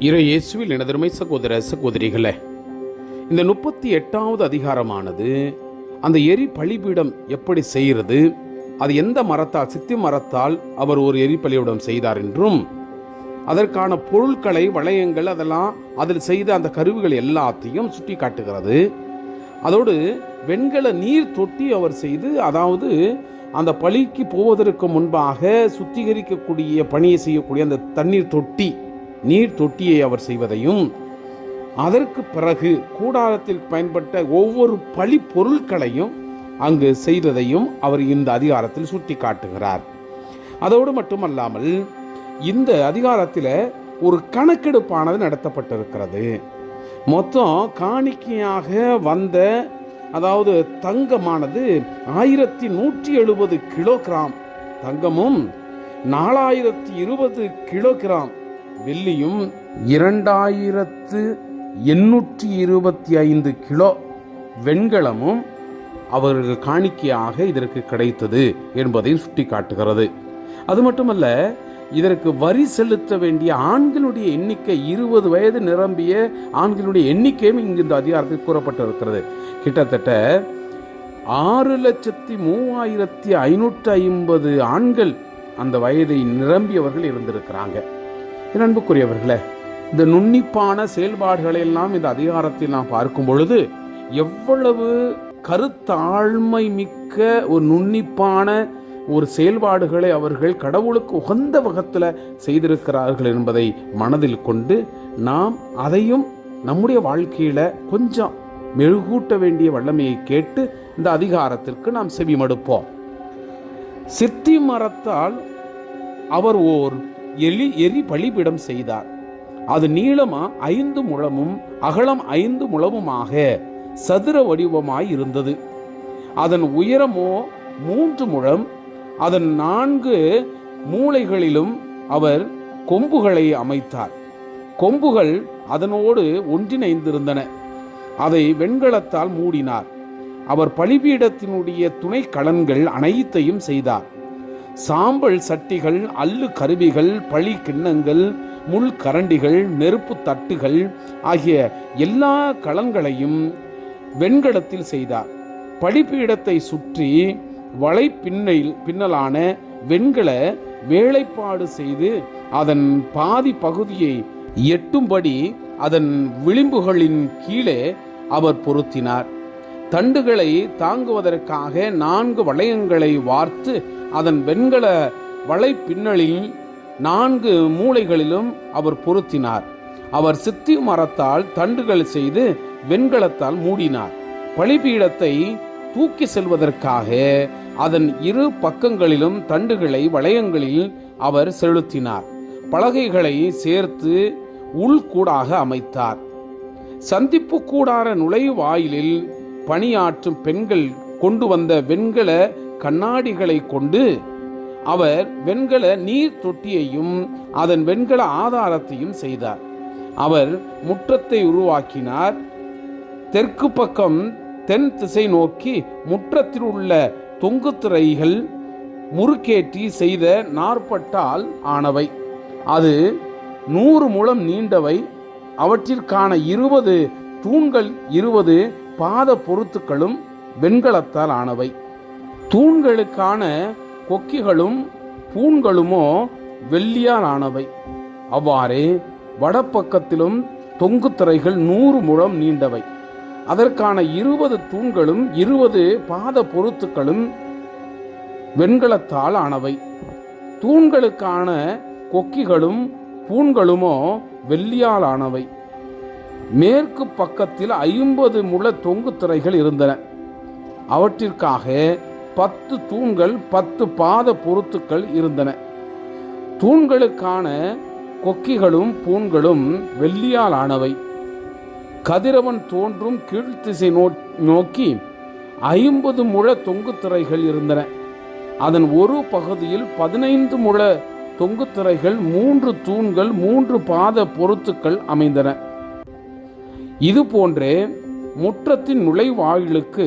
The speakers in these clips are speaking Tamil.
இறை இயேசுவில் எனதருமை சகோதர சகோதரிகளே இந்த முப்பத்தி எட்டாவது அதிகாரமானது அந்த எரி பழிபீடம் எப்படி செய்கிறது அது எந்த மரத்தால் சித்தி மரத்தால் அவர் ஒரு எரி பலிபீடம் செய்தார் என்றும் அதற்கான பொருட்களை வளையங்கள் அதெல்லாம் அதில் செய்த அந்த கருவிகள் எல்லாத்தையும் சுட்டி காட்டுகிறது. அதோடு வெண்கல நீர் தொட்டி அவர் செய்து அதாவது அந்த பழிக்கு போவதற்கு முன்பாக சுத்திகரிக்கக்கூடிய பணியை செய்யக்கூடிய அந்த தண்ணீர் தொட்டி நீர் தொட்டியை அவர் செய்வதையும் அதற்கு பிறகு கூடாரத்தில் பயன்பட்ட ஒவ்வொரு பழி பொருட்களையும் அங்கு செய்ததையும் அவர் இந்த அதிகாரத்தில் சுட்டி காட்டுகிறார் அதோடு மட்டுமல்லாமல் இந்த அதிகாரத்தில் ஒரு கணக்கெடுப்பானது நடத்தப்பட்டிருக்கிறது. மொத்தம் காணிக்கையாக வந்த அதாவது தங்கமானது ஆயிரத்தி நூற்றி எழுபது கிலோகிராம். தங்கமும் நாலாயிரத்தி இருபது கிலோகிராம். வெள்ளியும் இரண்டாயிரத்து எண்ணூற்றி இருபத்தி ஐந்து கிலோ வெண்கலமும் அவர்கள் காணிக்கையாக இதற்கு கிடைத்தது என்பதையும் சுட்டிக்காட்டுகிறது. அது மட்டுமல்ல இதற்கு வரி செலுத்த வேண்டிய ஆண்களுடைய எண்ணிக்கை இருபது வயது நிரம்பிய ஆண்களுடைய எண்ணிக்கையும் இங்கு இந்த அதிகாரத்தில் கூறப்பட்டிருக்கிறது. கிட்டத்தட்ட ஆறு லட்சத்தி மூவாயிரத்தி ஐநூற்றி ஐம்பது ஆண்கள் அந்த வயதை நிரம்பியவர்கள் இருந்திருக்கிறாங்க. என் அன்புக்குரியவர்களே இந்த நுண்ணிப்பான செயல்பாடுகளை எல்லாம் இந்த அதிகாரத்தில் நாம் பார்க்கும் பொழுது எவ்வளவு கருத்தாழ்மை மிக்க ஒரு நுண்ணிப்பான ஒரு செயல்பாடுகளை அவர்கள் கடவுளுக்கு உகந்த வகத்தில் செய்திருக்கிறார்கள் என்பதை மனதில் கொண்டு நாம் அதையும் நம்முடைய வாழ்க்கையில் கொஞ்சம் மெழுகூட்ட வேண்டிய வல்லமையை கேட்டு இந்த அதிகாரத்திற்கு நாம் செவிமடுப்போம். சித்தி மரத்தால் அவர் ஓர் எலி எரி பலிபிடம் செய்தார். அது நீளமா ஐந்து முழமும் அகலம் ஐந்து முழமுமாக சதுர வடிவமாய் இருந்தது. அதன் உயரமோ மூன்று முழம் அதன் நான்கு மூளைகளிலும் அவர் கொம்புகளை அமைத்தார். கொம்புகள் அதனோடு ஒன்றிணைந்திருந்தன. அதை வெண்கலத்தால் மூடினார். அவர் பலிபீடத்தினுடைய துணை கலன்கள் அனைத்தையும் செய்தார். சாம்பல் சட்டிகள் அல்லு கருவிகள் பழி கிண்ணங்கள் முள் கரண்டிகள் நெருப்பு தட்டுகள் ஆகிய எல்லா களங்களையும் வெண்கலத்தில் செய்தார். படிப்பீடத்தை சுற்றி வலை பின்னையில் பின்னலான வெண்கல வேலைப்பாடு செய்து அதன் பாதி பகுதியை எட்டும்படி அதன் விளிம்புகளின் கீழே அவர் பொருத்தினார். தண்டுகளை தாங்குவதற்காக நான்கு வளையங்களை வார்த்து அதன் வெண்கல வலை பின்னலில் நான்கு மூலைகளிலும் அவர் பொருத்தினார். அவர் சித்தி மரத்தால் தண்டுகள் செய்து வெண்கலத்தால் மூடினார். பலிபீடத்தை தூக்கி செல்வதற்காக அதன் இரு பக்கங்களிலும் தண்டுகளை வளையங்களில் அவர் செலுத்தினார். பலகைகளை சேர்த்து உள்கூடாக அமைத்தார். சந்திப்பு கூடார நுழைவாயிலில் பணியாற்றும் பெண்கள் கொண்டு வந்த வெண்கல கண்ணாடிகளை கொண்டு அவர் வெண்கல நீர் தொட்டியையும் அதன் வெண்கல ஆதாரத்தையும் செய்தார். அவர் முற்றத்தை உருவாக்கினார். தெற்கு பக்கம் தென் திசை நோக்கி முற்றத்தில் உள்ள தொங்கு திரைகள் முறுக்கேற்றி செய்த நாற்பட்டால் ஆனவை. அது நூறு முழம் நீண்டவை. அவற்றிற்கான இருபது தூண்கள் இருபது பாத பொருத்துக்களும் வெண்கலத்தால் ஆனவை. தூண்களுக்கான கொக்கிகளும் பூண்களுமோ வெள்ளியால் ஆனவை அவ்வாறே வடப்பக்கத்திலும் தொங்கு திரைகள் நூறு முழம் நீண்டவை. அதற்கான இருபது தூண்களும் இருபது பாத பொருத்துக்களும் வெண்கலத்தால் ஆனவை. தூண்களுக்கான கொக்கிகளும் பூண்களுமோ வெள்ளியால் ஆனவை. மேற்கு பக்கத்தில் ஐம்பது முழ தொங்கு திரைகள் இருந்தன. அவற்றிற்காக பத்து தூண்கள் பத்து பாத பொருத்துக்கள் இருந்தன. தூண்களுக்கான கொக்கிகளும் பூண்களும் வெள்ளியால் ஆனவை. கதிரவன் தோன்றும் கீழ்த்திசை நோ நோக்கி ஐம்பது முழ தொங்கு திரைகள் இருந்தன. அதன் ஒரு பகுதியில் பதினைந்து முழ தொங்கு திரைகள் மூன்று தூண்கள் மூன்று பாத பொருத்துக்கள் அமைந்தன. இது போன்றே முற்றத்தின் நுழைவாயிலுக்கு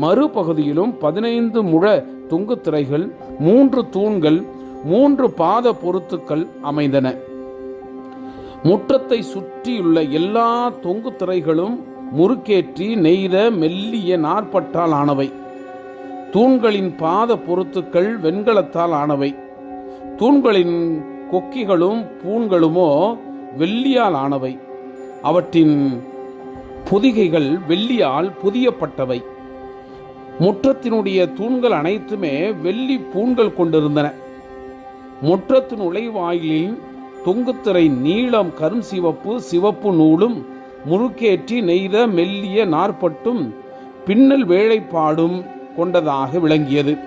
மறுபகுதியிலும் பதினைந்து முழ தொங்கு திரைகள் மூன்று தூண்கள் மூன்று பாத பொருத்துக்கள் அமைந்தன. முற்றத்தை சுற்றியுள்ள எல்லா தொங்கு திரைகளும் முறுக்கேற்றி நெய்த மெல்லிய நாற்பட்டால் ஆனவை. தூண்களின் பாத பொருத்துக்கள் வெண்கலத்தால் ஆனவை. தூண்களின் கொக்கிகளும் பூண்களுமோ வெள்ளியால் ஆனவை. அவற்றின் பொதிகைகள் வெள்ளியால் புதியப்பட்டவை. முற்றத்தினுடைய தூண்கள் அனைத்துமே வெள்ளி பூண்கள் கொண்டிருந்தன. முற்றத்தின் நுழைவாயிலின் தொங்குத்திரை நீளம் கரும் சிவப்பு சிவப்பு நூலும் முறுக்கேற்றி நெய்த மெல்லிய நாற்பட்டும் பின்னல் வேலைப்பாடும் கொண்டதாக விளங்கியது.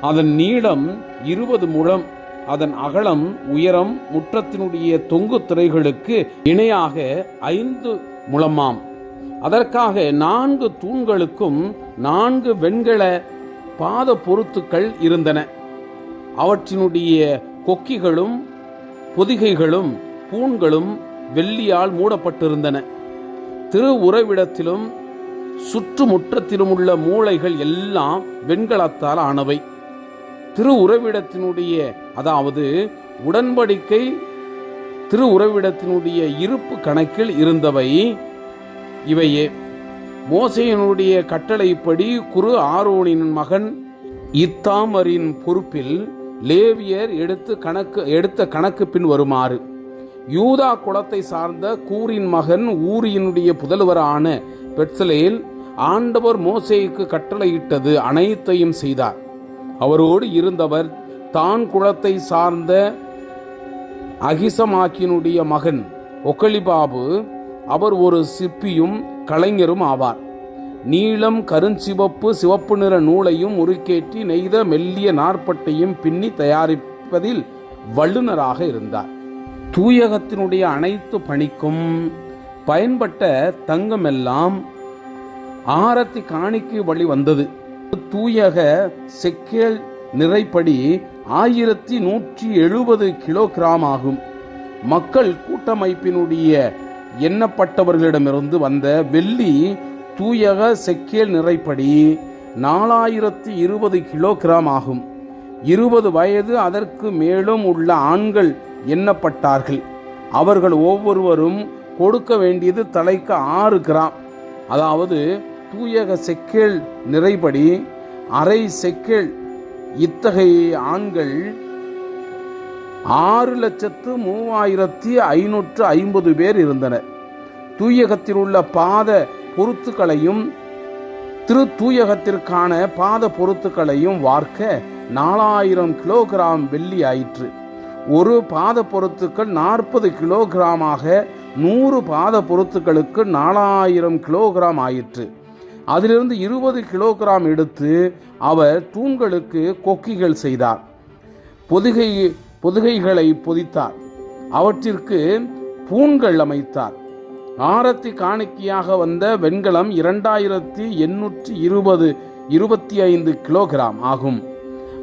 அதன் நீளம் இருபது முழம் அதன் அகலம் உயரம் முற்றத்தினுடைய தொங்கு திரைகளுக்கு இணையாக ஐந்து முழமாம். அதற்காக நான்கு தூண்களுக்கும் நான்கு வெண்கல பாத பொருத்துக்கள் இருந்தன. அவற்றினுடைய கொக்கிகளும் பொதிகைகளும் பூண்களும் வெள்ளியால் மூடப்பட்டிருந்தன. திரு உறவிடத்திலும் சுற்றுமுற்றத்திலும் உள்ள மூளைகள் எல்லாம் வெண்கலத்தால் ஆனவை. திரு உறவிடத்தினுடைய அதாவது உடன்படிக்கை திரு உறவிடத்தினுடைய இருப்பு கணக்கில் இருந்தவை. இவையே. மோசையனுடைய கட்டளைப்படி குரு ஆரோனின் மகன் இத்தாமரின் பொறுப்பில் லேவியர் எடுத்து கணக்கு எடுத்த கணக்கு பின் வருமாறு. யூதா குலத்தை சார்ந்த கூரின் மகன் ஊரியினுடைய புதல்வரான பெட்சலேல் ஆண்டவர் மோசேக்கு கட்டளையிட்டது அனைத்தையும் செய்தார். அவரோடு இருந்தவர் தான் குலத்தை சார்ந்த அகிசமாக்கினுடைய மகன் ஒக்கலிபாபு அவர் ஒரு சிற்பியும் கலைஞரும் ஆவார். நீளம் கருஞ்சிவப்பு சிவப்பு நிற நூலையும் உருக்கேற்றி நெய்த மெல்லிய நாற்பட்டையும் பின்னி தயாரிப்பதில் வல்லுநராக இருந்தார். தூயகத்தினுடைய அனைத்து பணிக்கும் பயன்பட்ட தங்கமெல்லாம் ஆரத்தி காணிக்கு வழி வந்தது. தூயக செக்கேல் நிறைப்படி ஆயிரத்தி நூற்றி எழுபது கிலோகிராம் ஆகும். மக்கள் கூட்டமைப்பினுடைய எண்ணப்பட்டவர்களிடமிருந்து வந்த வெள்ளி தூயக செக்கேல் நிறைப்படி நாலாயிரத்தி இருபது கிலோகிராம் ஆகும். இருபது வயது அதற்கு மேலும் உள்ள ஆண்கள் எண்ணப்பட்டார்கள். அவர்கள் ஒவ்வொருவரும் கொடுக்க வேண்டியது தலைக்கு ஆறு கிராம். அதாவது தூயக செக்கேல் நிறைபடி அரை செக்கேல் இத்தகைய ஆண்கள் ஆறு லட்சத்து மூவாயிரத்தி ஐநூற்று ஐம்பது பேர் இருந்தனர். தூயகத்தில் உள்ள பாத பொருத்துக்களையும் திரு தூயகத்திற்கான பாத பொருத்துக்களையும் வார்க்க நாலாயிரம் கிலோகிராம் வெள்ளி ஆயிற்று. ஒரு பாத பொருத்துக்கள் நாற்பது கிலோகிராமாக நூறு பாத பொருத்துக்களுக்கு நாலாயிரம் கிலோகிராம் ஆயிற்று. அதிலிருந்து இருபது கிலோகிராம் எடுத்து அவர் தூண்களுக்கு கொக்கிகள் செய்தார். பொதுகை பொதுகைகளை பொதித்தார். அவற்றிற்கு பூண்கள் அமைத்தார். ஆரத்தி காணிக்கையாக வந்த வெண்கலம் இரண்டாயிரத்தி எண்ணூற்றி இருபது இருபத்தி ஐந்து கிலோகிராம் ஆகும்.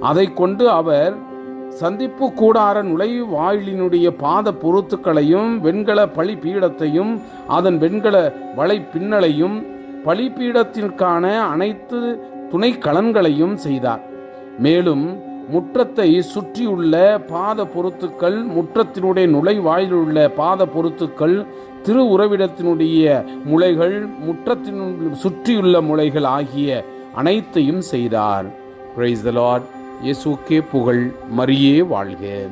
அதை கொண்டு அவர் சந்திப்பு கூடார நுழைவாயிலினுடைய பாத பொருத்துக்களையும் வெண்கல பலிபீடத்தையும் அதன் வெண்கல வலை பின்னலையும் பலிபீடத்திற்கான அனைத்து துணை கலன்களையும் செய்தார். மேலும் முற்றத்தை சுற்றியுள்ள பாத பொருத்துக்கள் முற்றத்தினுடைய நுழைவாயிலுள்ள பாத பொருத்துக்கள் திரு உறவிடத்தினுடைய முளைகள் முற்றத்தின் சுற்றியுள்ள முளைகள் ஆகிய அனைத்தையும் செய்தார். பிரைஸ் த லார்ட் இயேசுக்கே புகழ். மரியே வாழ்க.